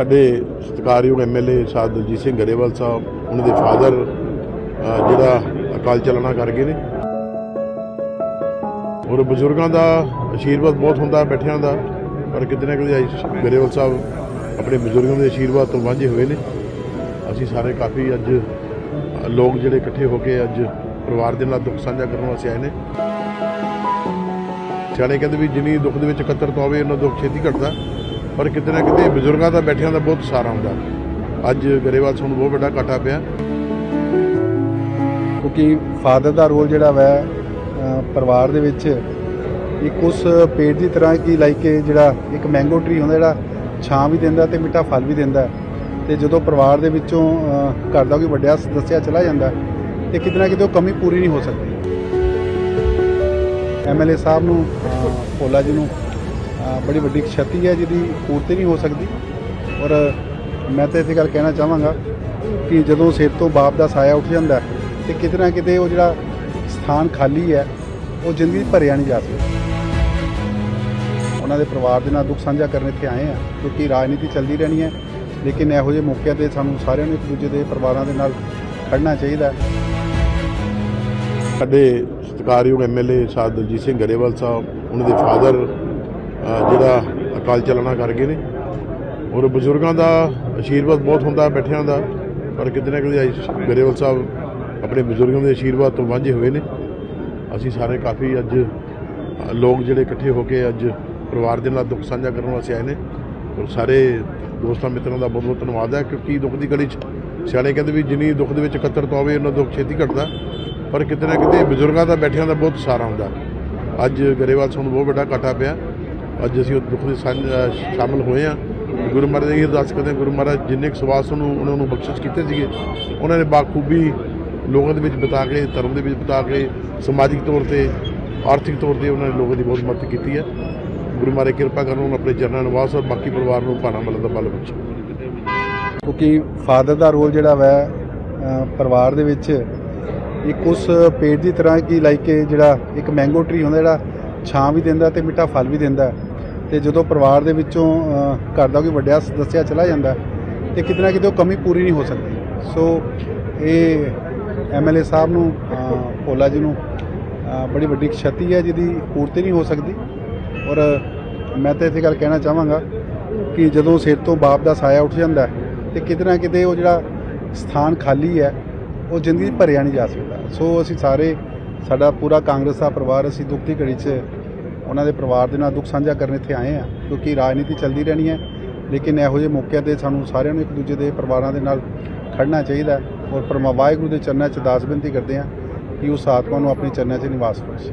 ਸਾਡੇ ਸਤਿਕਾਰਯੋਗ ਐਮਐਲਏ ਸਾਧ ਦਲਜੀਤ ਸਿੰਘ ਗਰੇਵਾਲ ਸਾਹਿਬ, ਉਹਨਾਂ ਦੇ ਫਾਦਰ ਜਿਹੜਾ ਅਕਾਲ ਚਲਾਣਾ ਕਰ ਗਏ ਨੇ। ਔਰ ਬਜ਼ੁਰਗਾਂ ਦਾ ਆਸ਼ੀਰਵਾਦ ਬਹੁਤ ਹੁੰਦਾ, ਬੈਠਿਆਂ ਦਾ। ਪਰ ਕਿਤੇ ਨਾ ਕਿਤੇ ਗਰੇਵਾਲ ਸਾਹਿਬ ਆਪਣੇ ਬਜ਼ੁਰਗਾਂ ਦੇ ਆਸ਼ੀਰਵਾਦ ਤੋਂ ਵਾਂਝੇ ਹੋਏ ਨੇ। ਅਸੀਂ ਸਾਰੇ ਕਾਫੀ ਅੱਜ ਲੋਕ ਜਿਹੜੇ ਇਕੱਠੇ ਹੋ ਕੇ ਅੱਜ ਪਰਿਵਾਰ ਦੇ ਨਾਲ ਦੁੱਖ ਸਾਂਝਾ ਕਰਨ ਵਾਸਤੇ ਆਏ ਨੇ। ਸਿਆਣੇ ਕਹਿੰਦੇ ਵੀ ਜਿੰਨੀ ਦੁੱਖ ਦੇ ਵਿੱਚ ਇਕੱਤਰਤਾ ਹੋਵੇ ਉਹਨਾਂ ਦੁੱਖ ਛੇਤੀ ਘਟਦਾ। ਪਰ ਕਿਤੇ ਨਾ ਕਿਤੇ ਬਜ਼ੁਰਗਾਂ ਦਾ ਬੈਠਿਆਂ ਦਾ ਬਹੁਤ ਸਾਰਾ ਹੁੰਦਾ। ਅੱਜ ਗਰੇਵਾਲ ਸਾਨੂੰ ਬਹੁਤ ਵੱਡਾ ਘਾਟਾ ਪਿਆ। ਕਿਉਂਕਿ ਫਾਦਰ ਦਾ ਰੋਲ ਜਿਹੜਾ ਵੈ ਪਰਿਵਾਰ ਦੇ ਵਿੱਚ ਇੱਕ ਉਸ ਪੇੜ ਦੀ ਤਰ੍ਹਾਂ ਕਿ ਲਾਈਕ ਜਿਹੜਾ ਇੱਕ ਮੈਂਗੋ ਟਰੀ ਹੁੰਦਾ ਜਿਹੜਾ ਛਾਂ ਵੀ ਦਿੰਦਾ ਤੇ ਮਿੱਠਾ ਫਲ ਵੀ ਦਿੰਦਾ। ਹੈ। ਤੇ ਜਦੋਂ ਪਰਿਵਾਰ ਦੇ ਵਿੱਚੋਂ ਘਰ ਦਾ ਕੋਈ ਵੱਡਾ ਸਦੱਸਿਆ ਚਲਾ ਜਾਂਦਾ ਹੈ, ਤੇ ਕਿਤੇ ਨਾ ਕਿਤੇ ਉਹ ਕਮੀ ਪੂਰੀ ਨਹੀਂ ਹੋ ਸਕਦੀ। ਐਮਐਲਏ ਸਾਹਿਬ ਨੂੰ ਭੋਲਾ ਜੀ ਨੂੰ ਬੜੀ ਵੱਡੀ ਖੇਤੀ ਹੈ ਜਿਹਦੀ ਪੂਰਤੀ ਨਹੀਂ ਹੋ ਸਕਦੀ। ਔਰ ਮੈਂ ਤਾਂ ਇਸੇ ਗੱਲ ਕਹਿਣਾ ਚਾਹਾਂਗਾ ਕਿ ਜਦੋਂ ਸਿਰ ਤੋਂ ਬਾਪ ਦਾ ਸਾਇਆ ਉੱਠ ਜਾਂਦਾ ਹੈ, ਤੇ ਕਿਤੇ ਨਾ ਕਿਤੇ ਉਹ ਜਿਹੜਾ ਸਥਾਨ ਖਾਲੀ ਹੈ ਉਹ ਜ਼ਿੰਦਗੀ ਭਰਿਆ ਨਹੀਂ ਜਾ ਸਕਦਾ। ਉਹਨਾਂ ਦੇ ਪਰਿਵਾਰ ਦੇ ਨਾਲ ਦੁੱਖ ਸਾਂਝਾ ਕਰਨ ਇੱਥੇ ਆਏ ਆ ਕਿਉਂਕਿ ਰਾਜਨੀਤੀ ਚੱਲਦੀ ਰਹਿਣੀ ਹੈ ਲੇਕਿਨ ਇਹੋ ਜਿਹੇ ਮੌਕਿਆਂ ਤੇ ਸਾਨੂੰ ਸਾਰਿਆਂ ਨੂੰ ਇੱਕ ਦੂਜੇ ਦੇ ਪਰਿਵਾਰਾਂ ਦੇ ਨਾਲ ਖੜਨਾ ਚਾਹੀਦਾ ਸਾਡੇ ਸਤਿਕਾਰਯੋਗ ਐਮਐਲਏ ਸਾਧ ਦਲਜੀਤ ਸਿੰਘ ਗਰੇਵਾਲ ਸਾਹਿਬ ਉਹਨਾਂ ਦੇ ਫਾਦਰ ਜਿਹੜਾ ਅਕਾਲ ਚਲਾਣਾ ਕਰ ਗਏ ਨੇ। ਔਰ ਬਜ਼ੁਰਗਾਂ ਦਾ ਆਸ਼ੀਰਵਾਦ ਬਹੁਤ ਹੁੰਦਾ, ਬੈਠਿਆਂ ਦਾ। ਪਰ ਕਿਤੇ ਨਾ ਕਿਤੇ ਆਈ- ਗਰੇਵਾਲ ਸਾਹਿਬ ਆਪਣੇ ਬਜ਼ੁਰਗਾਂ ਦੇ ਆਸ਼ੀਰਵਾਦ ਤੋਂ ਵਾਂਝੇ ਹੋਏ ਨੇ। ਅਸੀਂ ਸਾਰੇ ਕਾਫੀ ਅੱਜ ਲੋਕ ਜਿਹੜੇ ਇਕੱਠੇ ਹੋ ਕੇ ਅੱਜ ਪਰਿਵਾਰ ਦੇ ਨਾਲ ਦੁੱਖ ਸਾਂਝਾ ਕਰਨ ਵਾਸਤੇ ਆਏ ਨੇ। ਔਰ ਸਾਰੇ ਦੋਸਤਾਂ ਮਿੱਤਰਾਂ ਦਾ ਬਹੁਤ ਬਹੁਤ ਧੰਨਵਾਦ ਹੈ, ਕਿਉਂਕਿ ਦੁੱਖ ਦੀ ਘੜੀ 'ਚ ਸਿਆਣੇ ਕਹਿੰਦੇ ਵੀ ਜਿੰਨੀ ਦੁੱਖ ਦੇ ਵਿੱਚ ਇਕੱਤਰਤਾ ਹੋਵੇ ਉਹਨਾਂ ਦੁੱਖ ਛੇਤੀ ਘਟਦਾ। ਪਰ ਕਿਤੇ ਨਾ ਕਿਤੇ ਬਜ਼ੁਰਗਾਂ ਦਾ ਬੈਠਿਆਂ ਦਾ ਬਹੁਤ ਸਹਾਰਾ ਹੁੰਦਾ। ਅੱਜ ਗਰੇਵਾਲ ਸਾਹਿਬ ਨੂੰ ਬਹੁਤ ਵੱਡਾ ਘਾਟਾ ਪਿਆ। ਅੱਜ ਅਸੀਂ ਉਹ ਦੁੱਖ ਦੇ ਸਾਂਝ ਅ, ਸ਼ਾਮਲ ਹੋਏ ਆ ਗੁਰੂ ਮਹਾਰਾਜ ਦੀ ਅਰਦਾਸ ਕਰਦੇ ਹਾਂ। ਗੁਰੂ ਮਹਾਰਾਜ ਜਿੰਨੇ ਕੁ ਸਵਾਸ ਨੂੰ ਉਹਨਾਂ ਨੂੰ ਬਖਸ਼ਿਸ਼ ਕੀਤੇ ਸੀਗੇ। ਉਹਨਾਂ ਨੇ ਬਾਖੂਬੀ ਲੋਕਾਂ ਦੇ ਵਿੱਚ ਬਿਤਾ ਕੇ ਧਰਮ ਦੇ ਵਿੱਚ ਬਿਤਾ ਕੇ ਸਮਾਜਿਕ ਤੌਰ ਤੇ ਆਰਥਿਕ ਤੌਰ ਤੇ ਉਹਨਾਂ ਨੇ ਲੋਕਾਂ ਦੀ ਬਹੁਤ ਮਦਦ ਕੀਤੀ ਹੈ। ਗੁਰੂ ਮਹਾਰਾਜ ਕਿਰਪਾ ਕਰਨ ਉਹਨਾਂ ਆਪਣੇ ਚਰਨਾਂ ਨਿਵਾਸ ਔਰ ਬਾਕੀ ਪਰਿਵਾਰ ਨੂੰ ਭਾਣਾ ਮਿਲਣ ਦਾ ਬਲ ਬਖਸ਼ੇ। ਕਿਉਂਕਿ ਫਾਦਰ ਦਾ ਰੋਲ ਜਿਹੜਾ ਵੈ ਪਰਿਵਾਰ ਦੇ ਵਿੱਚ ਇੱਕ ਉਸ ਪੇੜ ਦੀ ਤਰ੍ਹਾਂ ਕਿ ਲਾਈਕ ਜਿਹੜਾ ਇੱਕ ਮੈਂਗੋ ਟਰੀ ਹੁੰਦਾ ਜਿਹੜਾ ਛਾਂ ਵੀ ਦਿੰਦਾ ਤੇ ਮਿੱਠਾ ਫਲ ਵੀ ਦਿੰਦਾ। ਤੇ ਜਦੋਂ ਪਰਿਵਾਰ ਦੇ ਵਿੱਚੋਂ ਘਰ ਦਾ ਕੋਈ ਵੱਡਿਆ ਸਦੱਸਿਆ ਚਲਾ ਜਾਂਦਾ ਹੈ, ਤੇ ਕਿਤੇ ਨਾ ਕਿਤੇ ਉਹ ਕਮੀ ਪੂਰੀ ਨਹੀਂ ਹੋ ਸਕਦੀ। ਸੋ ਇਹ ਐਮਐਲਏ ਸਾਹਿਬ ਨੂੰ ਭੋਲਾ ਜੀ ਨੂੰ ਬੜੀ ਵੱਡੀ ਖੇਤੀ ਹੈ ਜਿਹਦੀ ਪੂਰਤੀ ਨਹੀਂ ਹੋ ਸਕਦੀ। ਔਰ ਮੈਂ ਤਾਂ ਇਸੇ ਗੱਲ ਕਹਿਣਾ ਚਾਹਾਂਗਾ ਕਿ ਜਦੋਂ ਸਿਰ ਤੋਂ ਬਾਪ ਦਾ ਸਾਇਆ ਉੱਠ ਜਾਂਦਾ ਹੈ, ਤੇ ਕਿਤੇ ਨਾ ਕਿਤੇ ਉਹ ਜਿਹੜਾ ਸਥਾਨ ਖਾਲੀ ਹੈ ਉਹ ਜ਼ਿੰਦਗੀ ਭਰਿਆ ਨਹੀਂ ਜਾ ਸਕਦਾ। ਸੋ ਅਸੀਂ ਸਾਰੇ ਸਾਡਾ ਪੂਰਾ ਕਾਂਗਰਸ ਦਾ ਪਰਿਵਾਰ ਅਸੀਂ ਦੁੱਖ ਦੀ ਘੜੀ 'ਚ ਉਹਨਾਂ ਦੇ ਪਰਿਵਾਰ ਦੇ ਨਾਲ ਦੁੱਖ ਸਾਂਝਾ ਕਰਨ ਇੱਥੇ ਆਏ ਆ, ਕਿਉਂਕਿ ਰਾਜਨੀਤੀ ਚੱਲਦੀ ਰਹਿਣੀ ਹੈ। ਲੇਕਿਨ ਇਹੋ ਜਿਹੇ ਮੌਕਿਆਂ ਤੇ ਸਾਨੂੰ ਸਾਰਿਆਂ ਨੂੰ ਇੱਕ ਦੂਜੇ ਦੇ ਪਰਿਵਾਰਾਂ ਦੇ ਨਾਲ ਖੜਨਾ ਚਾਹੀਦਾ ਔਰ ਪਰਮਾ ਵਾਹਿਗੁਰੂ ਦੇ ਚਰਨਾਂ 'ਚ ਦਾਸ ਬੇਨਤੀ ਕਰਦੇ ਹਾਂ ਕਿ ਉਸ ਆਤਮਾ ਨੂੰ ਆਪਣੇ ਚਰਨਾਂ 'ਚ ਨਿਵਾਸ ਬਖਸ਼ੇ।